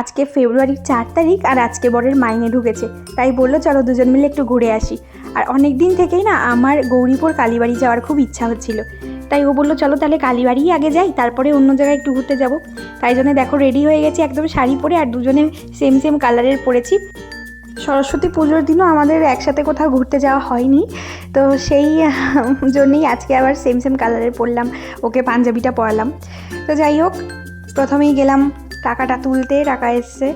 আজকে ফেব্রুয়ারির চার তারিখ আর আজকে বরের মাইনে ঢুকেছে। তাই বলল, চলো দুজন মিলে একটু ঘুরে আসি। আর অনেক দিন থেকেই না আমার গৌরীপুর কালীবাড়ি যাওয়ার খুব ইচ্ছা হচ্ছিল। তাই ও বলল, চলো তাহলে কালীবাড়িই আগে যাই, তারপরে অন্য জায়গায় একটু ঘুরতে যাব। তাই জন্য দেখো রেডি হয়ে গেছি, একদম শাড়ি পরে আর দুজনে সেম সেম কালারের পরেছি। সরস্বতী পুজোর দিনও আমাদের একসাথে কোথাও ঘুরতে যাওয়া হয়নি। তো সেই জন্যেই আজকে আবার সেম সেম কালারের পরলাম, ওকে পাঞ্জাবিটা পরালাম। তো যাই হোক, প্রথমেই গেলাম টাকাটা তুলতে টাকা এসছে।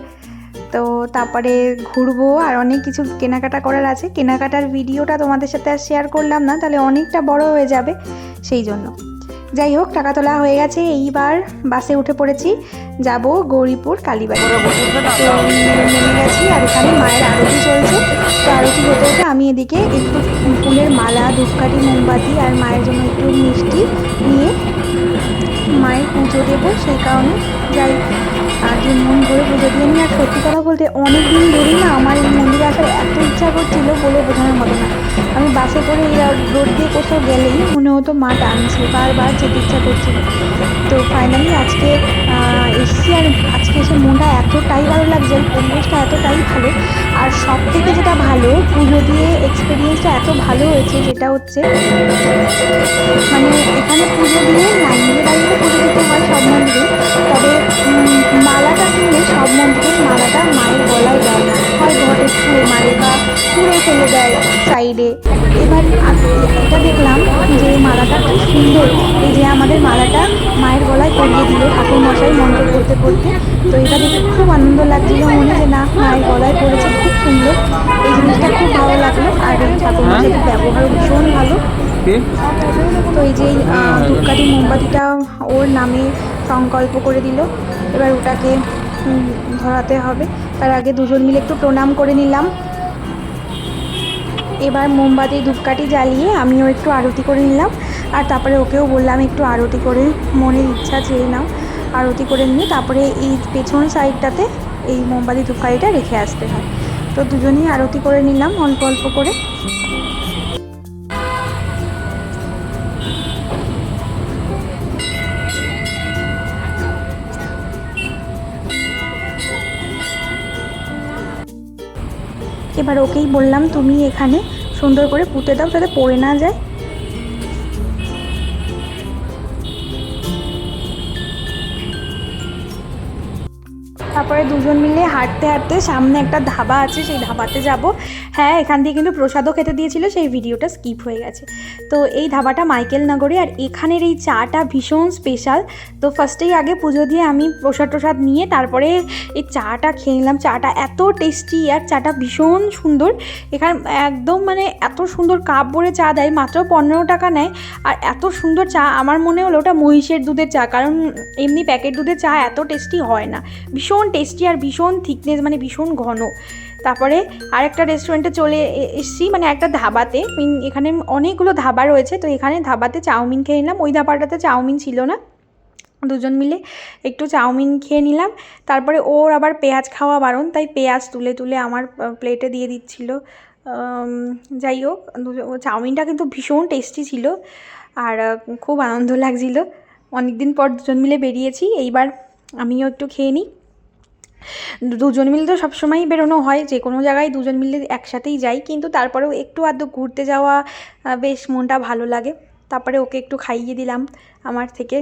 তো তারপরে ঘুরবো আর অনেক কিছু কেনাকাটা করার আছে। কেনাকাটার ভিডিওটা তোমাদের সাথে আর শেয়ার করলাম না তাহলে অনেকটা বড় হয়ে যাবে সেই জন্য। যাই হোক টাকা তোলা হয়ে গেছে। এইবার বাসে উঠে পড়েছি। যাব গৌরীপুর কালীবাড়ি। তো নেমে গেছি আর এখানে মায়ের আরতি চলছে। তো আরতি হতে হতে আমি এদিকে একটু ফুলের মালা ধূপকাঠি মোমবাতি আর মায়ের জন্য একটু মিষ্টি নিয়ে মায়ের পুজো দেবো সেই কারণে। যাই আগে মন ভরে পুজো দিয়ে নিই আর সত্যি কথা বলতে অনেক দিন ধরেই না আমার এই মন্দিরে আসার এত ইচ্ছা করছিল বলে বোঝানোর মতো না। আমি বাসে করে এই রোড দিয়ে কোথাও গেলেই মনে হতো মা টানছে বারবার যেতে ইচ্ছা করছিল তো ফাইনালি আজকে এসছি আর আজকে এসে মনটা এতটাই ভালো লাগছে পরিবেশটা এতটাই ভালো। আর সব থেকে যেটা ভালো পুজো দিয়ে এক্সপিরিয়েন্সটা এত ভালো হয়েছে যেটা হচ্ছে মানে এখানে পুজো দিয়ে লাইনের বাড়িতে পুজো দিতে হয় সব মন্দিরে। তবে উম, সাইডে এবার এটা দেখলাম যে মালাটা খুব সুন্দর। এই যে আমাদের মালাটা মায়ের গলায় পরিয়ে দিল ঠাকুর মশাই মন্ত্র করতে করতে। তো এটা দেখে খুব আনন্দ লাগছিল মনে যে না মায়ের গলায় পড়েছে খুব সুন্দর। এই জিনিসটা খুব ভালো লাগল। আর এই ঠাকুর মশাইয়ের ব্যবহারও ভীষণ ভালো। তো এই যে ধূপকাঠি মোমবাতিটা ওর নামে সংকল্প করে দিল। এবার ওটাকে ধরাতে হবে। তার আগে দুজন মিলে একটু প্রণাম করে নিলাম। এবার মোমবাতি ধূপকাঠি জ্বালিয়ে আমিও একটু আরতি করে নিলাম। আর তারপরে ওকেও বললাম একটু আরতি করে, মনের ইচ্ছা চেয়ে নাও। আরতি করে নিয়ে তারপরে এই পেছন সাইডটাতে এই মোমবাতি ধূপকাঠিটা রেখে আসতে হয়। তো দুজনেই আরতি করে নিলাম অল্প অল্প করে। এবার ওকেই বললাম, তুমি এখানে সুন্দর করে পুঁতে দাও যাতে পড়ে না যায়। তারপরে দুজন মিলে হাঁটতে হাঁটতে সামনে একটা ধাবা আছে, সেই ধাবাতে যাব। হ্যাঁ এখান দিয়ে কিন্তু প্রসাদও খেতে দিয়েছিল, সেই ভিডিওটা স্কিপ হয়ে গেছে। তো এই ধাবাটা মাইকেল নগরে, আর এখানের এই চাটা ভীষণ স্পেশাল তো ফার্স্টেই আগে পুজো দিয়ে আমি প্রসাদ টসাদ নিয়ে তারপরে এই চাটা খেয়ে নিলাম। চাটা এত টেস্টি আর চাটা ভীষণ সুন্দর। এখানে একদম মানে এত সুন্দর কাপ ভরে চা দেয়, মাত্র পনেরো টাকা নেয়। আর এত সুন্দর চা, আমার মনে হলো ওটা মহিষের দুধের চা, কারণ এমনি প্যাকেট দুধের চা এত টেস্টি হয় না। ভীষণ টেস্টি আর ভীষণ থিকনেস মানে ভীষণ ঘন। তারপরে আরেকটা রেস্টুরেন্টে চলে এ- এসেছি মানে একটা ধাবাতে। এখানে অনেকগুলো ধাবা রয়েছে, তো এখানে ধাবাতে চাউমিন খেয়ে নিলাম। ওই ধাবাটাতে চাউমিন ছিল না। দুজন মিলে একটু চাউমিন খেয়ে নিলাম। তারপরে ওর আবার পেঁয়াজ খাওয়া বারণ, তাই পেঁয়াজ তুলে তুলে আমার প্লেটে দিয়ে দিচ্ছিল। যাই হোক চাউমিনটা কিন্তু ভীষণ টেস্টি ছিল আর খুব আনন্দ লাগছিল। অনেকদিন পর দুজন মিলে বেরিয়েছি, এইবার আমিও একটু খেয়ে নিই। দুজন মিলে তো সবসময়ই বেরোনো হয়, যে কোনো জায়গায় দুজন মিলে একসাথেই যাই, কিন্তু তারপরেও একটু আধটু ঘুরতে যাওয়া বেশ মনটা ভালো লাগে। তারপরে ওকে একটু খাইয়ে দিলাম আমার থেকে।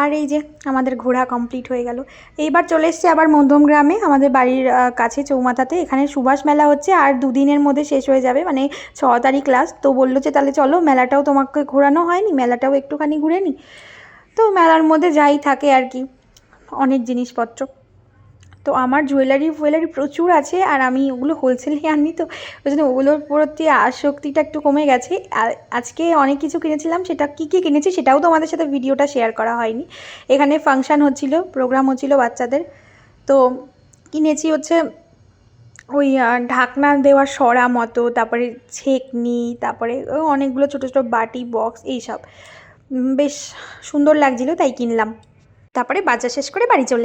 আর এই যে আমাদের ঘোরা কমপ্লিট হয়ে গেল। এইবার চলে এসছে আবার মধ্যমগ্রামে আমাদের বাড়ির কাছে চৌমাথাতে। এখানে সুভাষ মেলা হচ্ছে আর দুদিনের মধ্যে শেষ হয়ে যাবে মানে ছ তারিখ লাস্ট তো বলল যে, তাহলে চলো, মেলাটাও তোমাকে ঘোরানো হয়নি, মেলাটাও একটুখানি ঘুরে নি। তো মেলার মধ্যে যাই থাকে আর কি। অনেক জিনিসপত্র। তো আমার জুয়েলারি ফুয়েলারি প্রচুর আছে আর আমি ওগুলো হোলসেলে আনি তো, ওই জন্য ওগুলোর প্রতি আসক্তিটা একটু কমে গেছে। আজকে অনেক কিছু কিনেছিলাম, সেটা কী কী কিনেছি সেটাও তো আমাদের সাথে ভিডিওটা শেয়ার করা হয়নি। এখানে ফাংশান হচ্ছিল প্রোগ্রাম হচ্ছিল বাচ্চাদের। তো কিনেছি হচ্ছে ওই ঢাকনা দেওয়া সরা মতো, তারপরে ছেকনি, তারপরে অনেকগুলো ছোটো ছোটো বাটি বক্স এইসব। বেশ সুন্দর লাগছিল তাই কিনলাম। তারপরে বাজার শেষ করে বাড়ি চলে